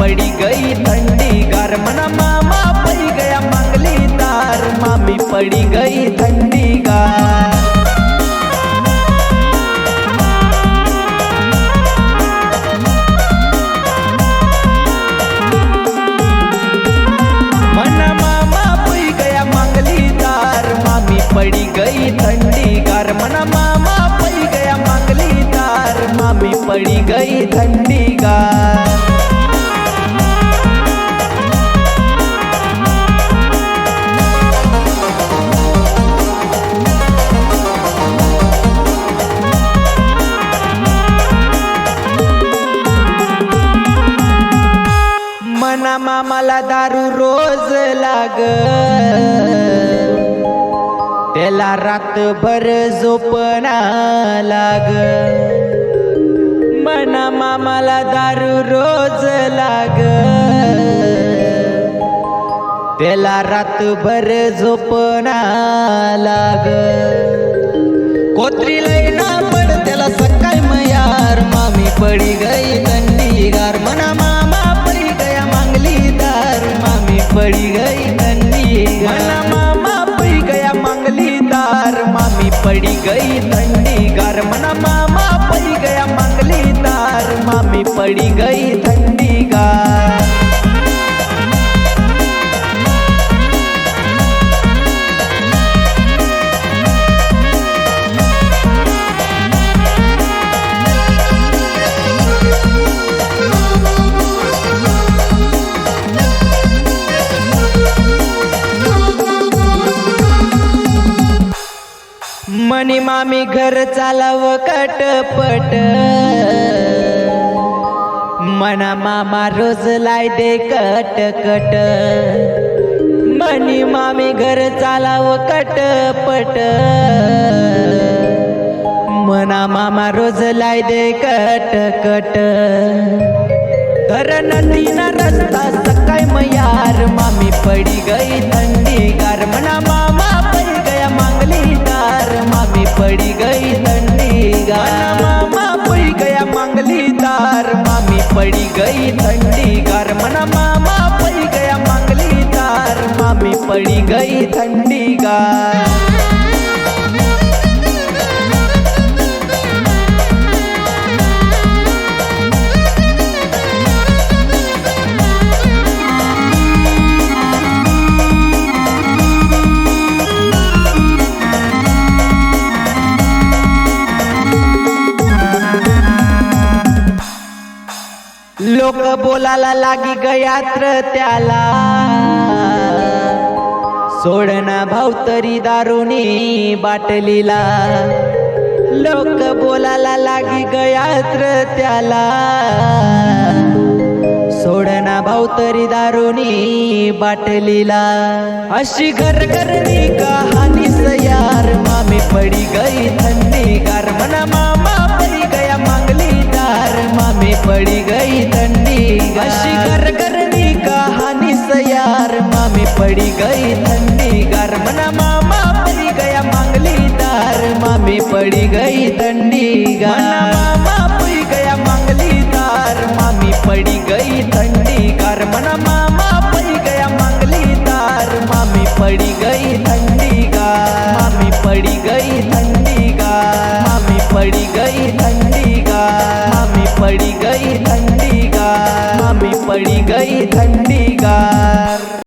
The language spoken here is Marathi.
पड़ी गई ठंडी घर। मना मामा पड़ी गया मंगली तार। मामी पड़ी गई ठंडी गार मना मामा पड़ गया मंगली तार। मामी पड़ी गई ठंडी घर। मना मामा पड़ गया मंगली तार। मामी पड़ी गई ठंडी गार ना मामाला दारू रोज लाग त्याला रातभर झोपणा लाग म्हणा मामाला दारू रोज लाग त्याला रातभर झोपणा लाग कोत्री लग्ना पड त्याला सकाळ मयार मामी पडी गई गंडीगार म्हणा गई थंडी थंडीगार मना मामा पडी गया मंगली तार। मामी पडी गई मनी मामी घर चालाव कटपट. मना मामा रोज लाय दे कटकट. म्हणी मामी घर चालाव कटपट. मना मामा रोज लाय दे कटकट. तर नदीना रस्ता सकाळ मयार मामी पडी गई थंडी गार मना मामा थंडी गार मना मामा पडी गया मांगली तार मामी पडी गई थंडी लोक बोलायला लागी गयात्र त्याला. सोडना भाऊ तरी दारुणी बाटलीला. लोक बोलायला लागी गयात्र त्याला. सोडना भाऊ तरी दारुणी बाटलीला. अशी घर करणी कहाणी सयार मामी पडी गई थंडी गार मना मामा पडी गया मांगली दार। मामी पडी गई थंडी गार मामा पडी गया मांगली दार। मामी पडी गई थंडी गार मना मामा पडी गया मांगली दार। मामी पडी गई थंडी गार मामी पडी गई थंडी गार मामी पडी गई थंडी गार मामी पडी गई थंडी गार मामी पडी गई थंडी गार